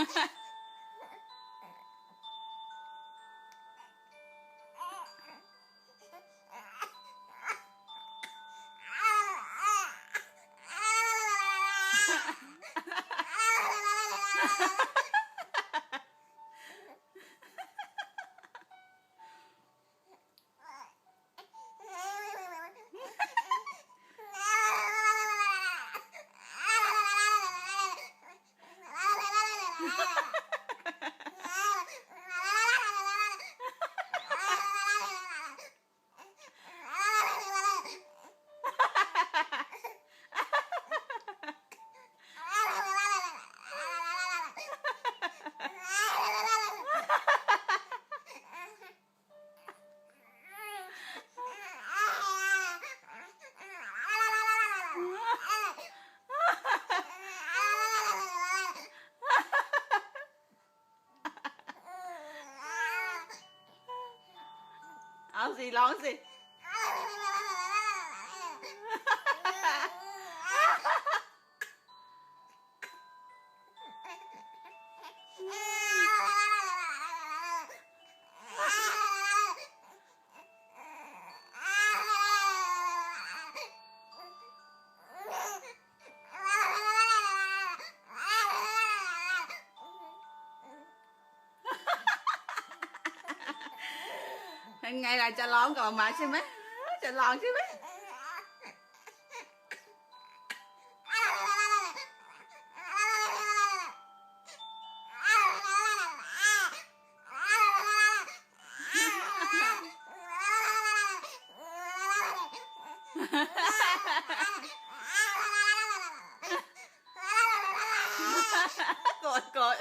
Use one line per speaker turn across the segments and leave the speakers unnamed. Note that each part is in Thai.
เอา สิร้อง เป็นไงล่ะจะร้องกับหมาใช่ไหมจะร้องใช่ไหมโกรธโกรธ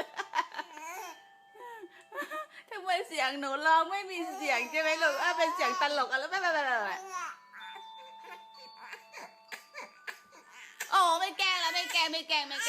ทำไมเสีย งหนูร้องไม่มีเสียงใช่ไหมลูกเออเป็นเสียงตลกอะไรไม่ไม่ไม่ไม่โอ้ไม่แกล้งแล้วไม่แกล้งไม่แกล้งไม่แกล้ง